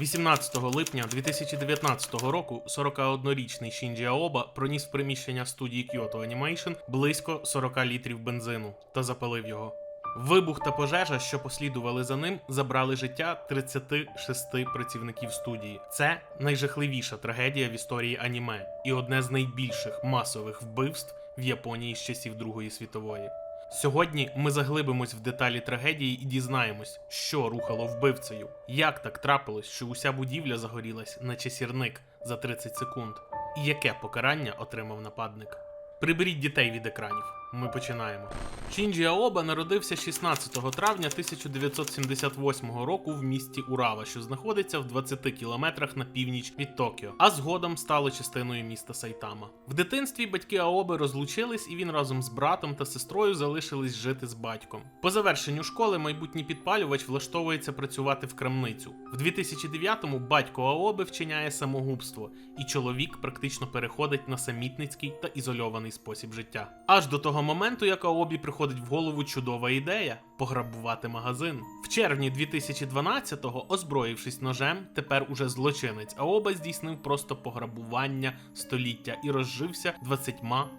18 липня 2019 року 41-річний Шінджі Аоба проніс в приміщення студії Kyoto Animation близько 40 літрів бензину та запалив його. Вибух та пожежа, що послідували за ним, забрали життя 36 працівників студії. Це найжахливіша трагедія в історії аніме і одне з найбільших масових вбивств в Японії з часів Другої світової. Сьогодні ми заглибимось в деталі трагедії і дізнаємось, що рухало вбивцею, як так трапилось, що уся будівля загорілась, наче сірник за 30 секунд, і яке покарання отримав нападник. Приберіть дітей від екранів. Ми починаємо. Шінджі Аоба народився 16 травня 1978 року в місті Урава, що знаходиться в 20 кілометрах на північ від Токіо, а згодом стало частиною міста Сайтама. В дитинстві батьки Аоби розлучились, і він разом з братом та сестрою залишились жити з батьком. По завершенню школи майбутній підпалювач влаштовується працювати в крамницю. В 2009-му батько Аоби вчиняє самогубство, і чоловік практично переходить на самітницький та ізольований спосіб життя. Аж до того моменту, як Аобі приходить в голову чудова ідея пограбувати магазин. В червні 2012-го, озброївшись ножем, тепер уже злочинець Аоба здійснив просто пограбування століття і розжився 20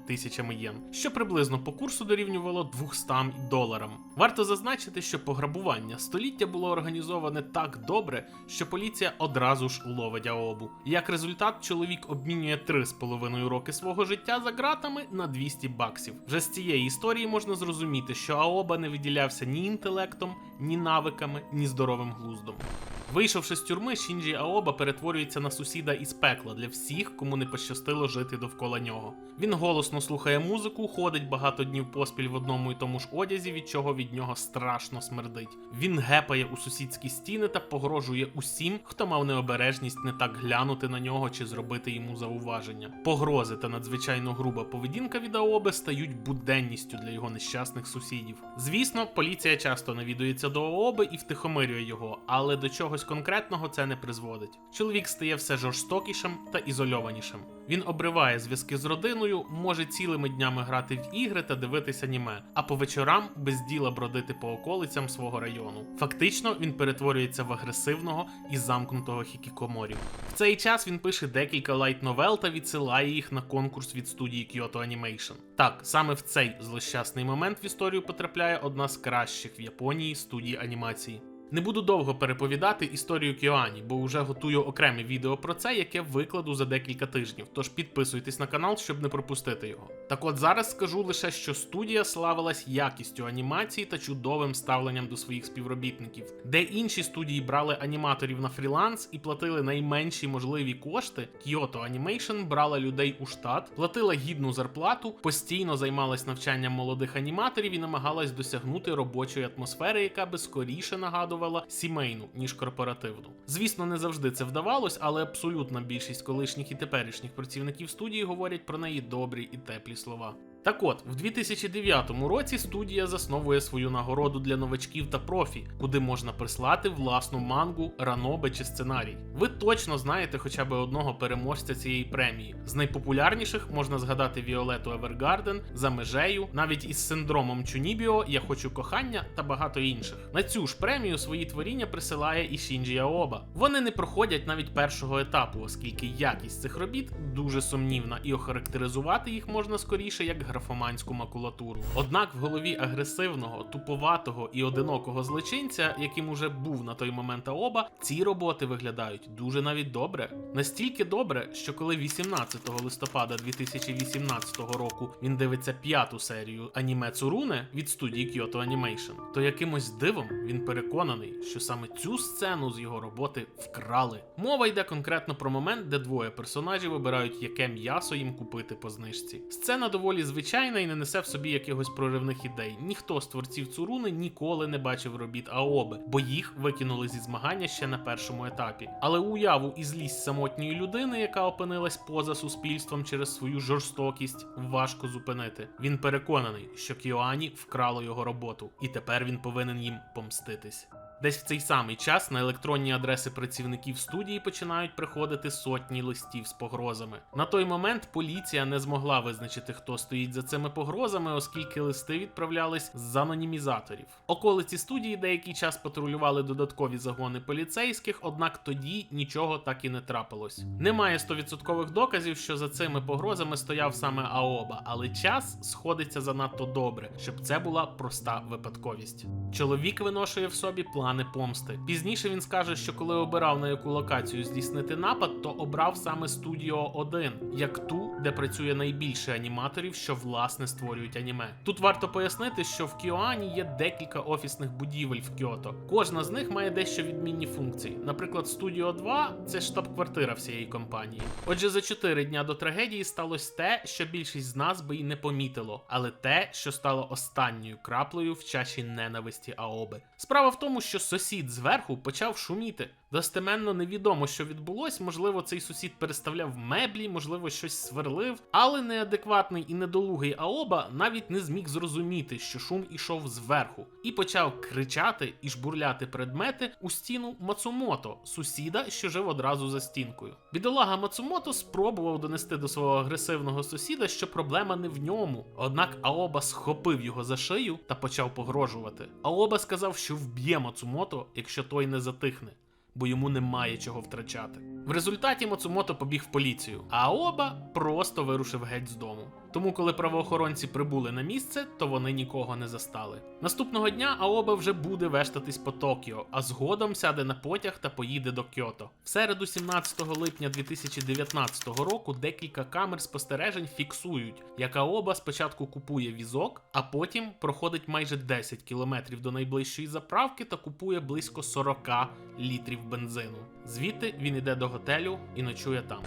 тисячами єн, що приблизно по курсу дорівнювало 200 доларам. Варто зазначити, що пограбування століття було організоване так добре, що поліція одразу ж ловить Аобу. Як результат, чоловік обмінює 3,5 роки свого життя за ґратами на 200 баксів. Вже з цієї історії можна зрозуміти, що Аоба не виділявся ні інтелектом, ні навиками, ні здоровим глуздом. Вийшовши з тюрми, Шінджі Аоба перетворюється на сусіда із пекла для всіх, кому не пощастило жити довкола нього. Він голосно слухає музику, ходить багато днів поспіль в одному і тому ж одязі, від чого від нього страшно смердить. Він гепає у сусідські стіни та погрожує усім, хто мав необережність не так глянути на нього чи зробити йому зауваження. Погрози та надзвичайно груба поведінка від Аоби стають буденністю для його нещасних сусідів. Звісно, поліція часто навідується до Аоби і втихомирює його, але до чогось конкретного це не призводить. Чоловік стає все жорстокішим та ізольованішим. Він обриває зв'язки з родиною, може цілими днями грати в ігри та дивитися аніме, а по вечорам без діла бродити по околицям свого району. Фактично, він перетворюється в агресивного і замкнутого хікікоморі. В цей час він пише декілька лайт-новел та відсилає їх на конкурс від студії Kyoto Animation. Так, саме в цей злощасний момент в історію потрапляє одна з кращих в Японії студій анімації. Не буду довго переповідати історію Кіоані, бо вже готую окреме відео про це, яке викладу за декілька тижнів. Тож підписуйтесь на канал, щоб не пропустити його. Так от зараз скажу лише, що студія славилась якістю анімації та чудовим ставленням до своїх співробітників, де інші студії брали аніматорів на фріланс і платили найменші можливі кошти. Kyoto Animation брала людей у штат, платила гідну зарплату, постійно займалась навчанням молодих аніматорів і намагалась досягнути робочої атмосфери, яка би скоріше нагадувала сімейну ніж корпоративну. Звісно, не завжди це вдавалось, але абсолютна більшість колишніх і теперішніх працівників студії говорять про неї добрі і теплі слова. Так от, в 2009 році студія засновує свою нагороду для новачків та профі, куди можна прислати власну мангу, ранобе чи сценарій. Ви точно знаєте хоча б одного переможця цієї премії. З найпопулярніших можна згадати Віолету Евергарден, за межею, навіть із синдромом Чунібіо, Я хочу кохання та багато інших. На цю ж премію свої творіння присилає і Шінджі Аоба. Вони не проходять навіть першого етапу, оскільки якість цих робіт дуже сумнівна, і охарактеризувати їх можна скоріше як графоманську макулатуру. Однак в голові агресивного, туповатого і одинокого злочинця, яким уже був на той момент Аоба, ці роботи виглядають дуже навіть добре. Настільки добре, що коли 18 листопада 2018 року він дивиться п'яту серію аніме Цуруне від студії Kyoto Animation, то якимось дивом він переконаний, що саме цю сцену з його роботи вкрали. Мова йде конкретно про момент, де двоє персонажів обирають, яке м'ясо їм купити по знижці. Сцена доволі звичайна і не несе в собі якихось проривних ідей. Ніхто з творців Цуруни ніколи не бачив робіт Аоби, бо їх викинули зі змагання ще на першому етапі. Але уяву і злість самотньої людини, яка опинилась поза суспільством через свою жорстокість, важко зупинити. Він переконаний, що Кіоані вкрало його роботу, і тепер він повинен їм помститись. Десь в цей самий час на електронні адреси працівників студії починають приходити сотні листів з погрозами. На той момент поліція не змогла визначити, хто стоїть за цими погрозами, оскільки листи відправлялись з анонімізаторів. Околиці студії деякий час патрулювали додаткові загони поліцейських, однак тоді нічого так і не трапилось. Немає 100% доказів, що за цими погрозами стояв саме Аоба, але час сходиться занадто добре, щоб це була проста випадковість. Чоловік виношує в собі плани помсти. Пізніше він скаже, що коли обирав на яку локацію здійснити напад, то обрав саме студіо 1, як ту, де працює найбільше аніматорів, що власне створюють аніме. Тут варто пояснити, що в Кіоані є декілька офісних будівель в Кіото. Кожна з них має дещо відмінні функції. Наприклад, студіо 2 це штаб-квартира всієї компанії. Отже, за 4 дня до трагедії сталося те, що більшість з нас би й не помітило, але те, що стало останньою краплею в чаші ненависті Аоби. Справа в тому, що сусід зверху почав шуміти. Достеменно невідомо, що відбулось. Можливо, цей сусід переставляв меблі, можливо, щось сверлив, але неадекватний і недолугий Аоба навіть не зміг зрозуміти, що шум ішов зверху, і почав кричати і жбурляти предмети у стіну Мацумото, сусіда, що жив одразу за стінкою. Бідолага Мацумото спробував донести до свого агресивного сусіда, що проблема не в ньому. Однак Аоба схопив його за шию та почав погрожувати. Аоба сказав, що вб'є Мацумото, якщо той не затихне бо йому немає чого втрачати. В результаті Моцумото побіг в поліцію, а оба просто вирушив геть з дому. Тому, коли правоохоронці прибули на місце, то вони нікого не застали. Наступного дня Аоба вже буде вештатись по Токіо, а згодом сяде на потяг та поїде до Кьото. В середу, 17 липня 2019 року, декілька камер спостережень фіксують, як Аоба спочатку купує візок, а потім проходить майже 10 кілометрів до найближчої заправки та купує близько 40 літрів бензину. Звідти він іде до готелю і ночує там.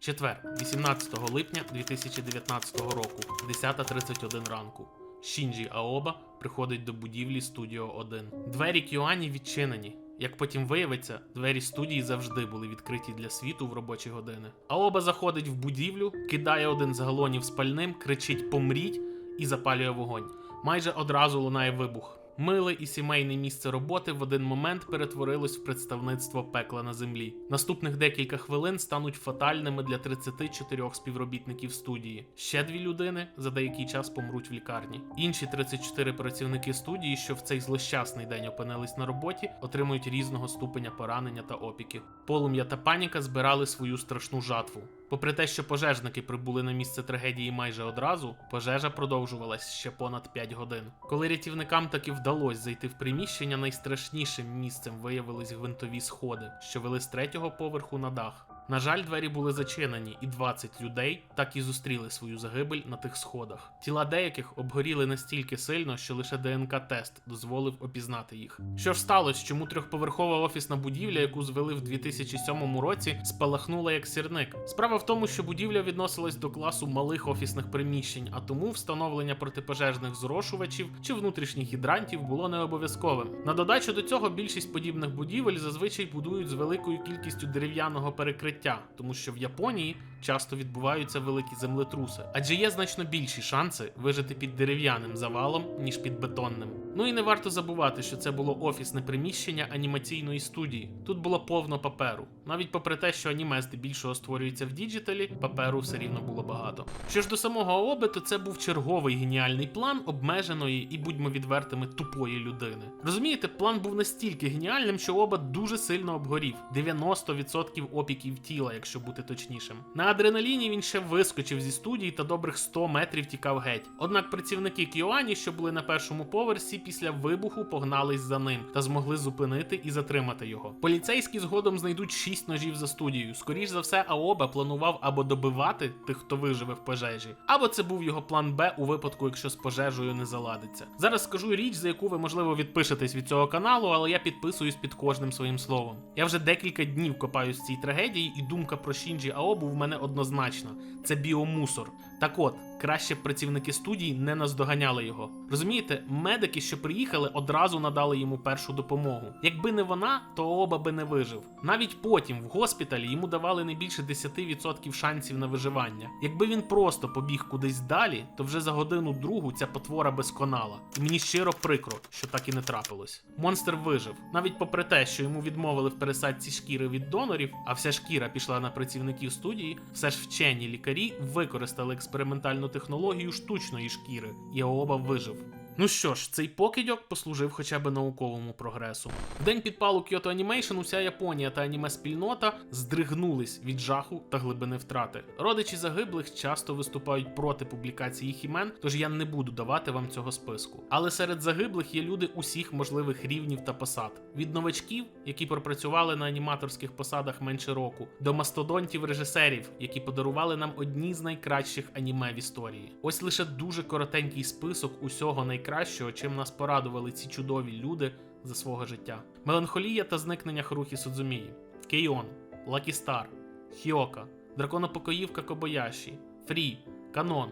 Четвер, 18 липня 2019 року, 10.31 ранку. Шінджі Аоба приходить до будівлі Студіо 1. Двері Кюані відчинені. Як потім виявиться, двері студії завжди були відкриті для світу в робочі години. Аоба заходить в будівлю, кидає один з галонів спальним, кричить Помріть і запалює вогонь. Майже одразу лунає вибух. Миле і сімейне місце роботи в один момент перетворилось в представництво пекла на землі. Наступних декілька хвилин стануть фатальними для 34 співробітників студії. Ще дві людини за деякий час помруть в лікарні. Інші 34 працівники студії, що в цей злощасний день опинились на роботі, отримують різного ступеня поранення та опіки. Полум'я та паніка збирали свою страшну жатву. Попри те, що пожежники прибули на місце трагедії майже одразу, пожежа продовжувалась ще понад 5 годин. Коли рятівникам таки вдалося зайти в приміщення, найстрашнішим місцем виявились гвинтові сходи, що вели з третього поверху на дах. На жаль, двері були зачинені, і 20 людей так і зустріли свою загибель на тих сходах. Тіла деяких обгоріли настільки сильно, що лише ДНК-тест дозволив опізнати їх. Що ж сталося, чому трьохповерхова офісна будівля, яку звели в 2007 році, спалахнула як сірник? Справа в тому, що будівля відносилась до класу малих офісних приміщень, а тому встановлення протипожежних зрошувачів чи внутрішніх гідрантів було не обов'язковим. На додачу до цього більшість подібних будівель зазвичай будують з великою кількістю дерев'яного перекриття тому що в Японії часто відбуваються великі землетруси, адже є значно більші шанси вижити під дерев'яним завалом, ніж під бетонним. Ну і не варто забувати, що це було офісне приміщення анімаційної студії. Тут було повно паперу. Навіть попри те, що аніме здебільшого створюється в діджиталі, паперу все рівно було багато. Що ж до самого Аоби, то це був черговий геніальний план обмеженої і, будьмо відвертими, тупої людини. Розумієте, план був настільки геніальним, що Оба дуже сильно обгорів 90% опіків тіла, якщо бути точнішим. На адреналіні він ще вискочив зі студії та добрих 100 метрів тікав геть. Однак працівники Кіоані, що були на першому поверсі, після вибуху погнались за ним та змогли зупинити і затримати його. Поліцейські згодом знайдуть 6 ножів за студією. Скоріш за все, Аоба планував або добивати тих, хто виживе в пожежі, або це був його план Б у випадку, якщо з пожежею не заладиться. Зараз скажу річ, за яку ви можливо відпишетесь від цього каналу, але я підписуюсь під кожним своїм словом. Я вже декілька днів копаюсь в цій трагедії, і думка про Шінджі Аобу в мене однозначна: це біомусор. Так от, краще працівники студії не наздоганяли його. Розумієте, медики, що приїхали, одразу надали йому першу допомогу. Якби не вона, то оба би не вижив. Навіть потім в госпіталі йому давали не більше 10% шансів на виживання. Якби він просто побіг кудись далі, то вже за годину другу ця потвора би сконала. І мені щиро прикро, що так і не трапилось. Монстр вижив, навіть попри те, що йому відмовили в пересадці шкіри від донорів, а вся шкіра пішла на працівників студії, все ж вчені лікарі використали експериментальну технологію штучної шкіри, і Аоба вижив. Ну що ж, цей покидьок послужив хоча б науковому прогресу. В день підпалу Kyoto Animation уся Японія та аніме спільнота здригнулись від жаху та глибини втрати. Родичі загиблих часто виступають проти публікації їх імен, тож я не буду давати вам цього списку. Але серед загиблих є люди усіх можливих рівнів та посад: від новачків, які пропрацювали на аніматорських посадах менше року, до мастодонтів режисерів, які подарували нам одні з найкращих аніме в історії. Ось лише дуже коротенький список усього найкращого, чим нас порадували ці чудові люди за свого життя. Меланхолія та зникнення Харухі Судзумії, Кейон, Лакі Стар, Хіока, Драконопокоївка Кобояші, Фрі, Канон,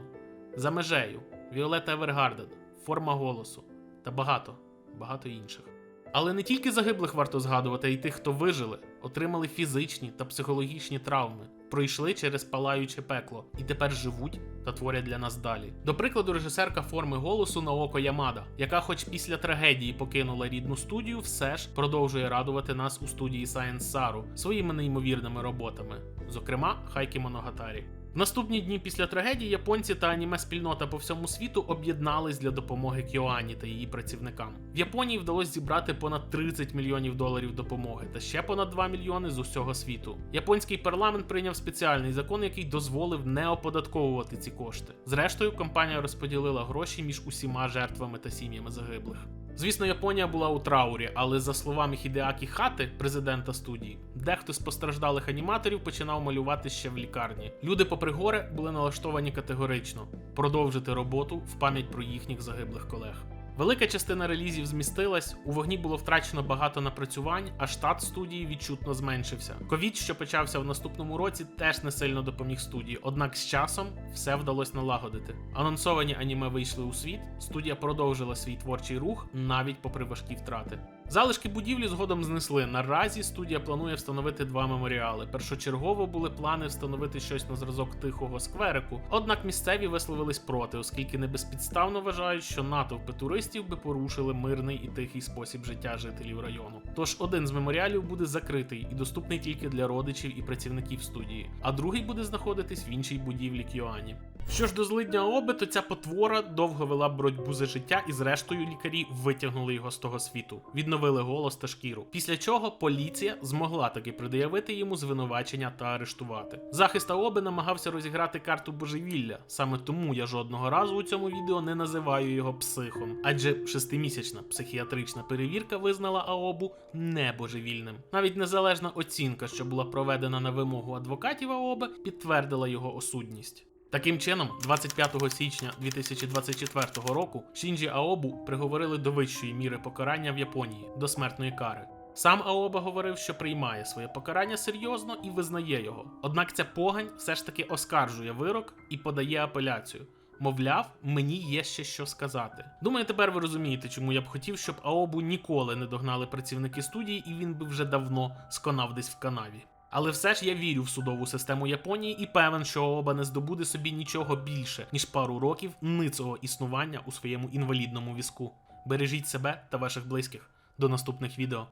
За межею, Віолета Евергарден, Форма голосу та багато, багато інших. Але не тільки загиблих варто згадувати, й тих, хто вижили, отримали фізичні та психологічні травми, пройшли через палаюче пекло і тепер живуть та творять для нас далі. До прикладу, режисерка форми голосу Наоко Ямада, яка, хоч після трагедії покинула рідну студію, все ж продовжує радувати нас у студії Science Saru своїми неймовірними роботами, зокрема Хайкі Моногатарі. В наступні дні після трагедії японці та аніме спільнота по всьому світу об'єднались для допомоги Кіоані та її працівникам. В Японії вдалося зібрати понад 30 мільйонів доларів допомоги та ще понад 2 мільйони з усього світу. Японський парламент прийняв спеціальний закон, який дозволив не оподатковувати ці кошти. Зрештою, компанія розподілила гроші між усіма жертвами та сім'ями загиблих. Звісно, Японія була у траурі, але за словами Хідеакі Хати, президента студії, дехто з постраждалих аніматорів починав малювати ще в лікарні. Люди, попри горе, були налаштовані категорично продовжити роботу в пам'ять про їхніх загиблих колег. Велика частина релізів змістилась, у вогні було втрачено багато напрацювань, а штат студії відчутно зменшився. Ковід, що почався в наступному році, теж не сильно допоміг студії, однак з часом все вдалося налагодити. Анонсовані аніме вийшли у світ, студія продовжила свій творчий рух навіть попри важкі втрати. Залишки будівлі згодом знесли. Наразі студія планує встановити два меморіали. Першочергово були плани встановити щось на зразок тихого скверику. Однак місцеві висловились проти, оскільки не безпідставно вважають, що натовпи туристів би порушили мирний і тихий спосіб життя жителів району. Тож один з меморіалів буде закритий і доступний тільки для родичів і працівників студії, а другий буде знаходитись в іншій будівлі Кіоані. Що ж до злидня Оби, то ця потвора довго вела боротьбу за життя, і зрештою лікарі витягнули його з того світу, відновили голос та шкіру. Після чого поліція змогла таки пред'явити йому звинувачення та арештувати. Захист Аоби намагався розіграти карту божевілля. Саме тому я жодного разу у цьому відео не називаю його психом, адже шестимісячна психіатрична перевірка визнала Аобу небожевільним. Навіть незалежна оцінка, що була проведена на вимогу адвокатів Аоби, підтвердила його осудність. Таким чином, 25 січня 2024 року Шінджі Аобу приговорили до вищої міри покарання в Японії до смертної кари. Сам Аоба говорив, що приймає своє покарання серйозно і визнає його. Однак ця погань все ж таки оскаржує вирок і подає апеляцію. Мовляв, мені є ще що сказати. Думаю, тепер ви розумієте, чому я б хотів, щоб Аобу ніколи не догнали працівники студії, і він би вже давно сконав десь в канаві. Але все ж я вірю в судову систему Японії і певен, що оба не здобуде собі нічого більше, ніж пару років ницого існування у своєму інвалідному візку. Бережіть себе та ваших близьких. До наступних відео.